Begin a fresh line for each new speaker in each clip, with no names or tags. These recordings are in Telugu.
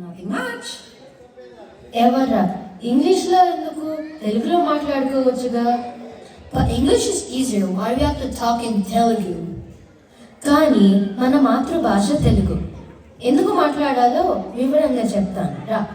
నథింగ్ మచ్
ఎవరా ఇంగ్లీష్లో ఎందుకు? తెలుగులో మాట్లాడుకోవచ్చుగా?
But English is easy why we have to talk in Telugu
కానీ మన మాతృభాష తెలుగు. ఎందుకు మాట్లాడాలో వివరంగా చెప్తాను. రా.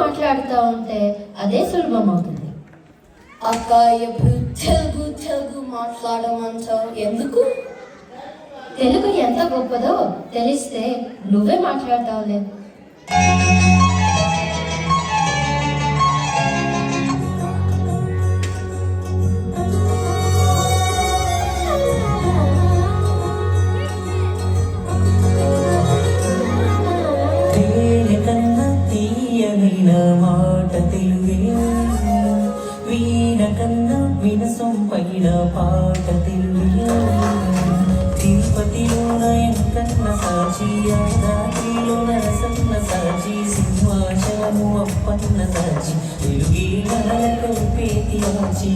మాట్లాడుతూ ఉంటే అదే సులభమవుతుంది.
అక్క ఎప్పుడు తెలుగు తెలుగు మాట్లాడమంటావు. ఎందుకు?
తెలుగు ఎంత గొప్పదో తెలిస్తే నువ్వే మాట్లాడతావులే.
పాడిన పాట తిరుపతిలోన ఎంతన్న సాచియా దాటిలోన రసన్న సాచి సింహాచలము అప్పన్న సాచి తెలుగు పేతి ఆచి.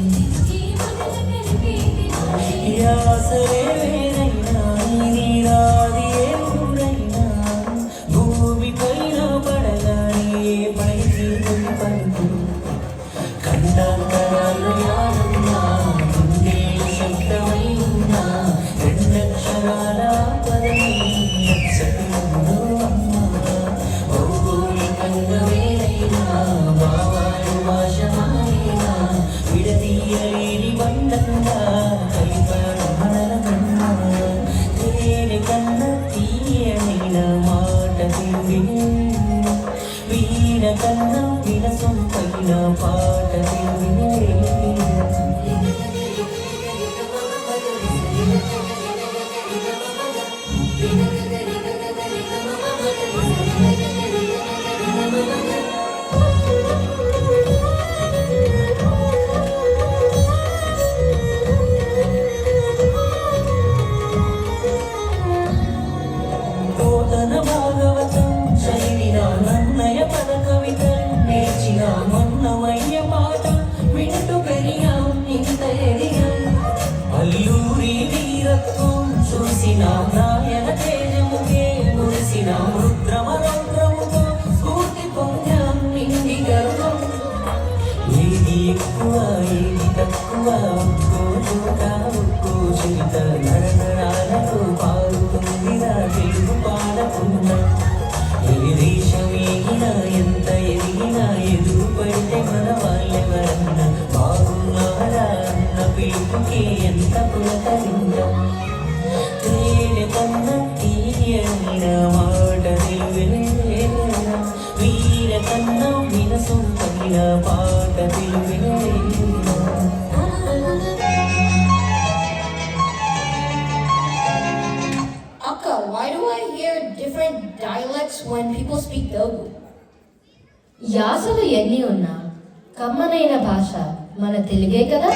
One people speak Telugu.
యాసలు ఎన్ని ఉన్నా కమ్మనైన భాష మన తెలుగే కదా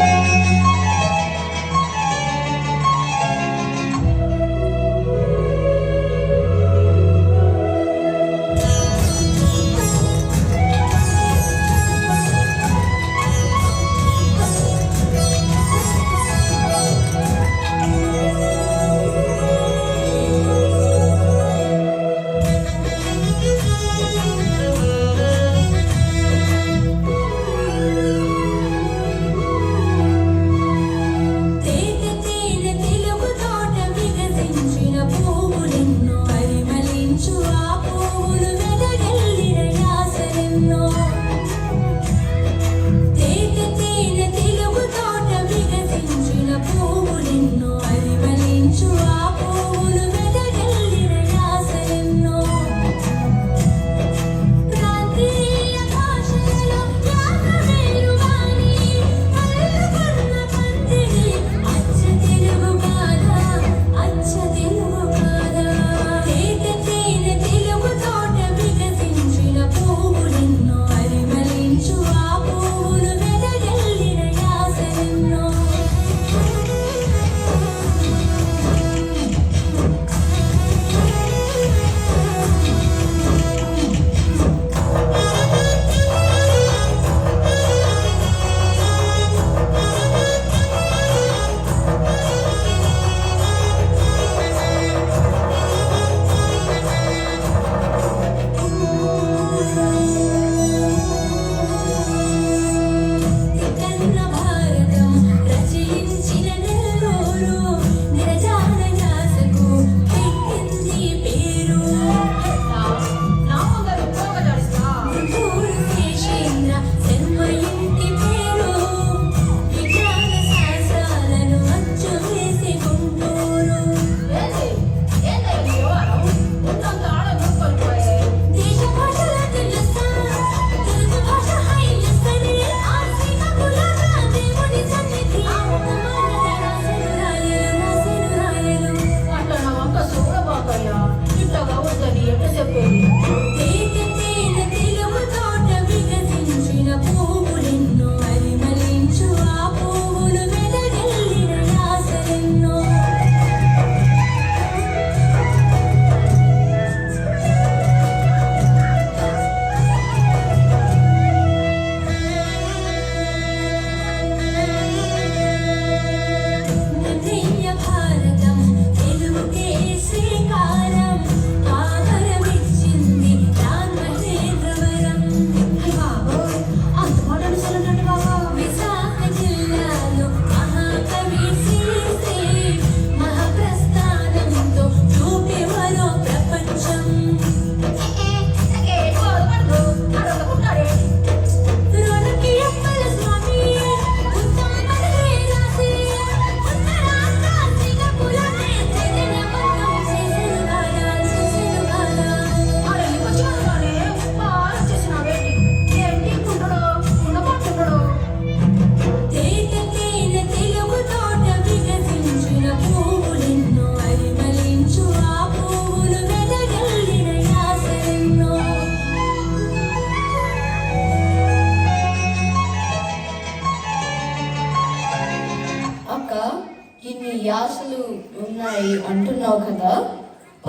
కదా?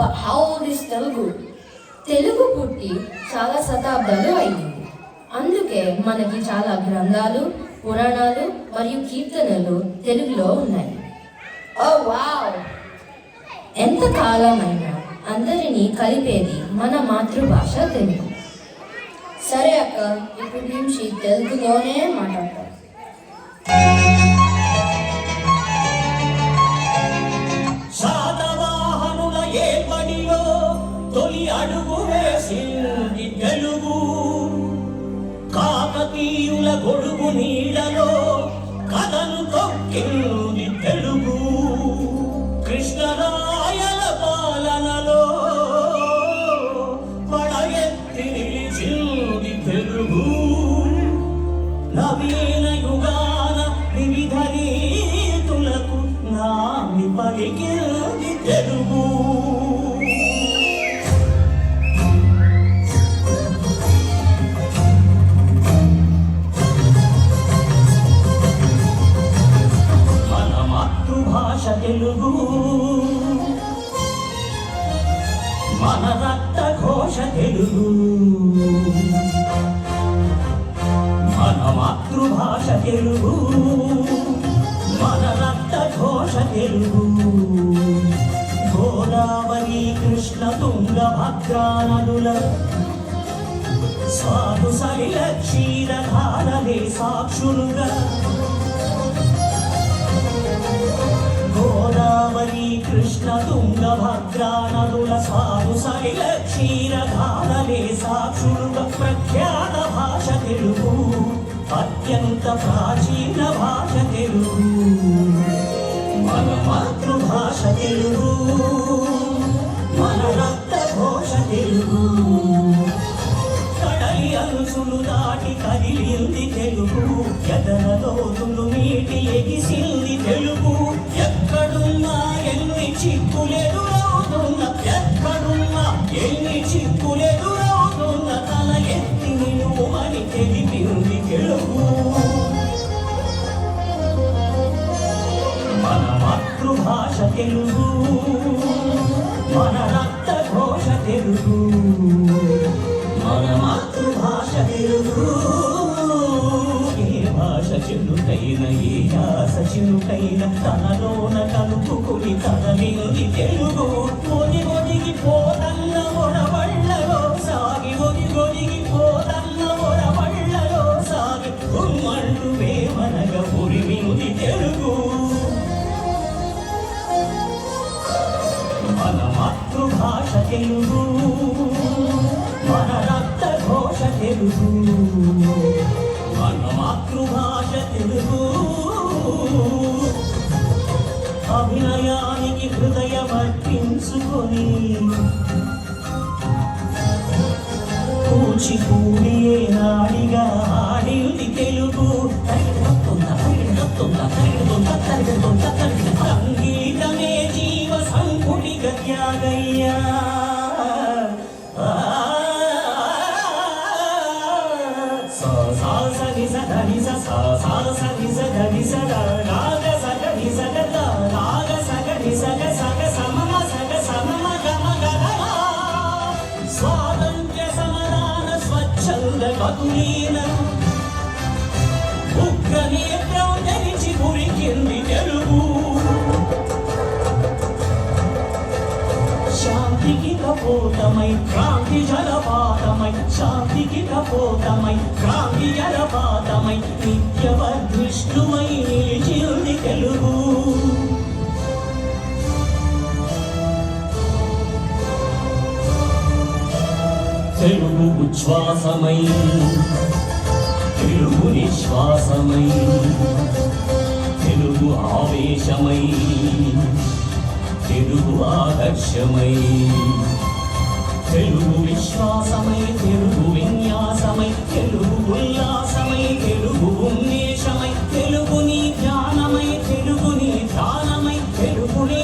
హౌ ఇస్ తెలుగు
తెలుగు పుట్టి చాలా శతాబ్దాలు అయింది అందుకే మనకి చాలా గ్రంథాలు పురాణాలు మరియు కీర్తనలు తెలుగులో ఉన్నాయి.
Oh,
ఎంత కాలమైనా అందరినీ కలిపేది మన మాతృభాష తెలుగు.
సరే అక్క ఇప్పటి నుంచి తెలుగులోనే మాట్లాడతాం.
మన రక్త ఘోష తెలుగు మన మాతృభాష తెలుగు
మన రక్త ఘోష తెలుగు గోదావరి కృష్ణ తుంగ భద్రా నదుల స్వాదు సరిల క్షీరధారలే సాక్షులుగా గోదావరి కృష్ణ తుంగ భద్రా నదుల స్వాదు సలిల క్షీరధారలే సాక్షులుగా ప్రఖ్యాత భాష తెలుగు. అత్యంత ప్రాచీన భాష తెలుగు. మన మాతృభాష తెలుగు. మన రక్త ఘోష తెలుగు. కడలి అరుసులు దాటి కదిలింది తెలుగు. ఎదల లోతులు మీటి ఎగిసింది తెలుగు. చిక్కులెదురవుతున్న ఎక్కడున్నా ఎన్ని చిక్కులెదురవుతున్న తల ఎత్తి నిలువమని తెలిపింది తెలుగు. మన మాతృభాష తెలుగు మన రక్త ఘోష తెలుగు. చెడుకైన ఏ యాస చెడుకైన తనలోన కలుపుకుని తన తనలింది తెలుగు. ఒది ఒదిగి పోతన్న ఒడవళ్ళలో సాగి ఒది ఒదిగి పోతన్న ఒడవళ్ళలో సాగి ఉమ్మండు వేమనగ ఉరిమింది తెలుగు. మన మాతృభాష తెలుగు మన రక్త ఘోష తెలుగు. తెలుగు అభినయానికి హృదయం అర్పించుకొని కూచిపూడి నాడిగా ఆడింది తెలుగు. సంగీతమే జీవ సంకుటిక త్యాగ స్వచ్ఛంద కదులీన ఉగ్ర నేత్రం ధరించి ఉరికింది తెలుగు. శాంతికి కపోతమై క్రాంతి జలపాతమై శాంతికి కపోతమై క్రాంతి జలపాతమై నిత్యవర్ధిష్ణుమై నిలిచింది తెలుగు. తెలుగు ఉచ్ఛ్వాసమై తెలుగు నిశ్వాసమై తెలుగు ఆవేశమై తెలుగు ఆదర్శమై. తెలుగు విశ్వాసమై తెలుగు విన్యాసమై తెలుగు ఉల్లాసమై తెలుగు ఉన్మేషమై తెలుగు నీ ధ్యానమై తెలుగు నీ ధ్యానమై తెలుగు నీ